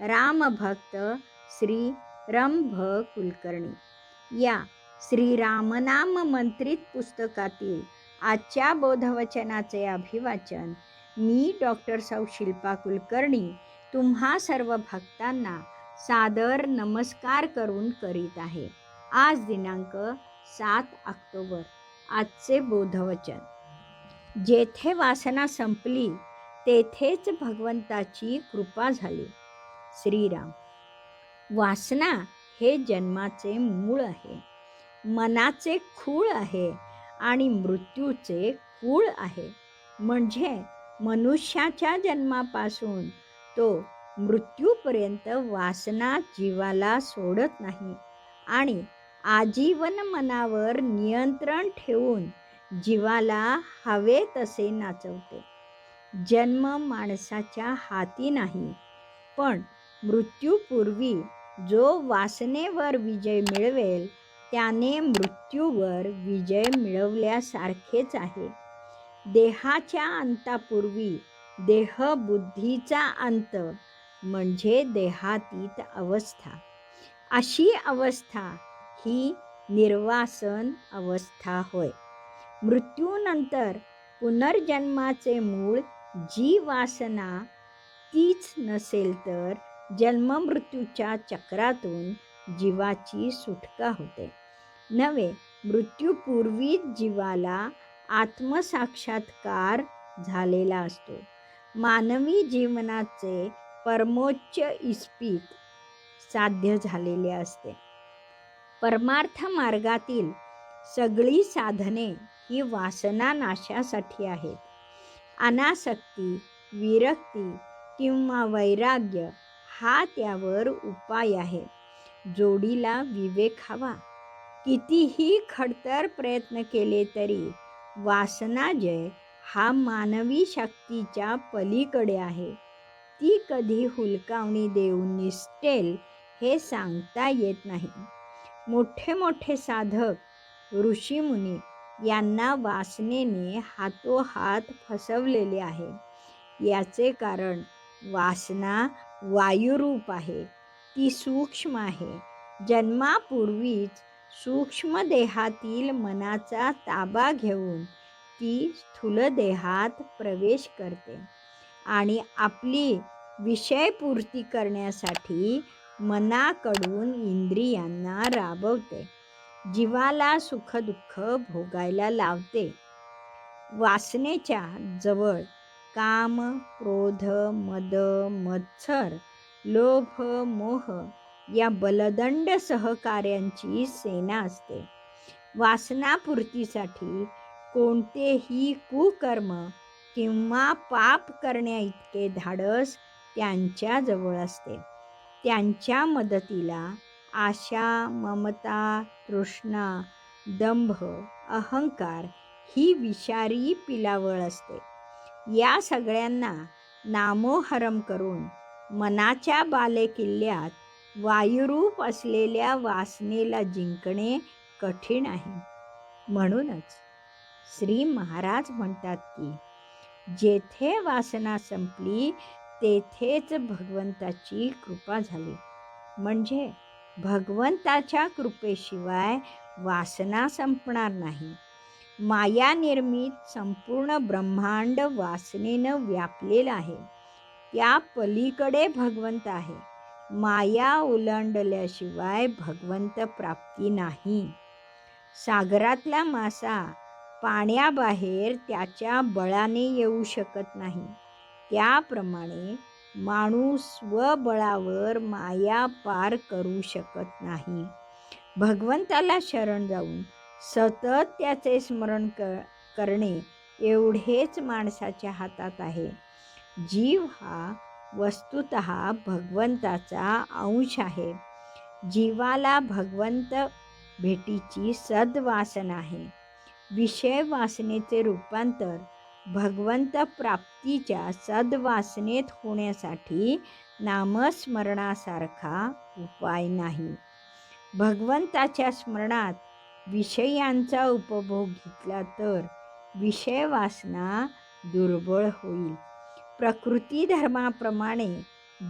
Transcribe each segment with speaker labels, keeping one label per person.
Speaker 1: रामभक्त श्री रंभ कुलकर्णी या श्री रामनाम मंत्रित पुस्तकातील आजच्या बोधवचनाचे अभिवाचन मी डॉक्टर सौ शिल्पा कुलकर्णी तुम्हा सर्व भक्तांना सादर नमस्कार करून करीत आहे. आज दिनांक सात ऑक्टोबर आजचे बोधवचन. जेथे वासना संपली तेथेच भगवंताची कृपा झाली. श्रीराम. वासना हे जन्माचे मूळ आहे. मनाचे खूळ आहे आणि मृत्यूचे कूळ आहे. म्हणजे मनुष्याच्या जन्मापासून तो मृत्यूपर्यंत वासना जीवाला सोडत नाही आणि आजीवन मनावर नियंत्रण ठेवून जीवाला हवे तसे नाचवते. जन्म माणसाच्या हाती नाही पण मृत्यूपूर्वी जो वासनेवर विजय मिळवेल त्याने मृत्यूवर विजय मिळवल्यासारखेच आहे. देहाच्या अंतापूर्वी देहबुद्धीचा अंत म्हणजे देहातीत अवस्था. अशी अवस्था ही निर्वासन अवस्था होय. मृत्यूनंतर पुनर्जन्माचे मूळ जी वासना तीच नसेल तर जन्ममृत्यूच्या चक्रातून जीवाची सुटका होते. नव्हे मृत्यूपूर्वीच जीवाला आत्मसाक्षात्कार झालेला असतो. मानवी जीवनाचे परमोच्च इस्पित साध्य झालेले असते. परमार्थ मार्गातील सगळी साधने ही वासना नाशासाठी आहेत. अनासक्ती विरक्ती किंवा वैराग्य हा त्यावर उपाय आहे. जोडीला विवेक हवा. कितीही खडतर प्रयत्न केले तरी वासनाजय हा मानवी शक्तीच्या पलीकडे आहे. ती कधी हुलकावणी देऊन निसटेल हे सांगता येत नाही. मोठे मोठे साधक ऋषीमुनी यांना वासनेने हातोहात फसवलेले आहे. याचे कारण वासना वायुरूप आहे. ती सूक्ष्म आहे. जन्मापूर्वीच सूक्ष्म देहातील मनाचा ताबा घेऊन ती स्थूल देहात प्रवेश करते आणि आपली विषयपूर्ती करण्यासाठी मनाकडून इंद्रियांना राबवते. जीवाला सुखदुःख भोगायला लावते. वासनेच्या जवळ काम क्रोध मद मत्सर लोभ मोह या बलदंड सहकार्यांची सेना असते. वासनापूर्तीसाठी कोणतेही कुकर्म किंवा पाप करण्या इतके धाडस त्यांच्याजवळ असते. त्यांच्या मदतीला आशा ममता तृष्णा दंभ अहंकार ही विषारी पिलावळ असते. या सगळ्यांना नामोहरम करून मनाच्या बालेकिल्ल्यात वायुरूप असलेल्या वासनेला जिंकणे कठीण आहे. म्हणूनच श्री महाराज म्हणतात की जेथे वासना संपली तेथेच भगवंताची कृपा झाली. म्हणजे भगवंताच्या कृपेशिवाय वासना संपणार नाही. माया निर्मित संपूर्ण ब्रह्मांड वासनेनं व्यापलेलं आहे. त्या पलीकडे भगवंत आहे. माया ओलांडल्याशिवाय भगवंत प्राप्ती नाही. सागरातला मासा पाण्याबाहेर त्याच्या बळाने येऊ शकत नाही. त्याप्रमाणे माणूस स्वबळावर माया पार करू शकत नाही. भगवंताला शरण जाऊन सतत त्याचे स्मरण क करणे एवढेच माणसाच्या हातात आहे. जीव हा वस्तुत भगवंताचा अंश आहे. जीवाला भगवंत भेटीची सद्वासना आहे. विषय वासनेचे रूपांतर भगवंत प्राप्तीच्या सद्वासनेत होण्यासाठी नामस्मरणासारखा उपाय नाही. भगवंताच्या स्मरणात विषयांचा उपभोग घेतला तर विषय वासना दुर्बळ होईल. प्रकृती धर्माप्रमाणे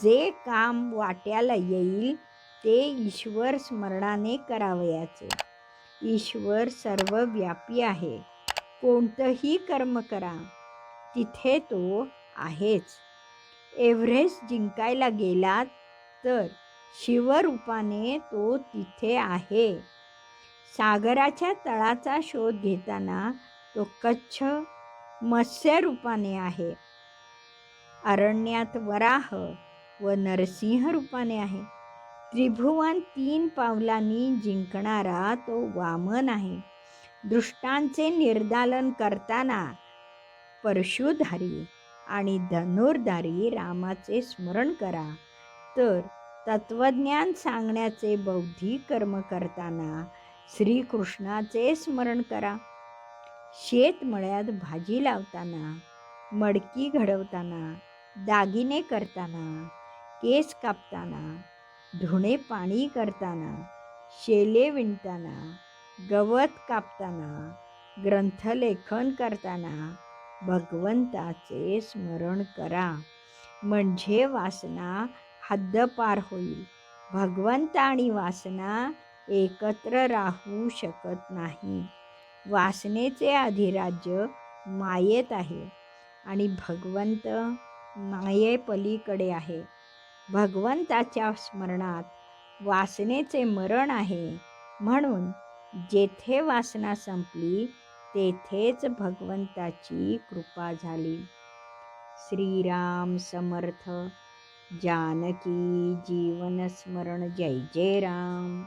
Speaker 1: जे काम वाट्याला येईल ते ईश्वर स्मरणाने करावयाचे. ईश्वर सर्वव्यापी आहे. कोणतंही कर्म करा तिथे तो आहेच. एव्हरेस्ट जिंकायला गेलात तर शिवरूपाने तो तिथे आहे. सागराच्या तळाचा शोध घेताना तो कच्छ मत्स्य रूपाने आहे. अरण्यात वराह व नरसिंह रूपाने आहे. त्रिभुवन तीन पावलांनी जिंकणारा तो वामन आहे. दृष्टांचे निर्दालन करताना परशुधारी आणि धनुर्धारी रामाचे स्मरण करा. तर तत्वज्ञान सांगण्याचे बौद्धिक कर्म करताना श्रीकृष्णाचे स्मरण करा. शेतमळ्यात भाजी लावताना मडकी घडवताना दागिने करताना केस कापताना धुणे पाणी करताना शेले विणताना गवत कापताना ग्रंथलेखन करताना भगवंताचे स्मरण करा. म्हणजे वासना हद्दपार होईल. भगवंत आणि वासना एकत्र राहू शकत नाही. वासनेचे अधिराज्य मायेत आहे आणि भगवंत मायेपलीकडे आहे. भगवंताच्या स्मरणात वासनेचे मरण आहे. म्हणून जेथे वासना संपली तेथेच भगवंताची कृपा झाली. श्रीराम समर्थ. जानकी जीवन स्मरण. जय जय राम.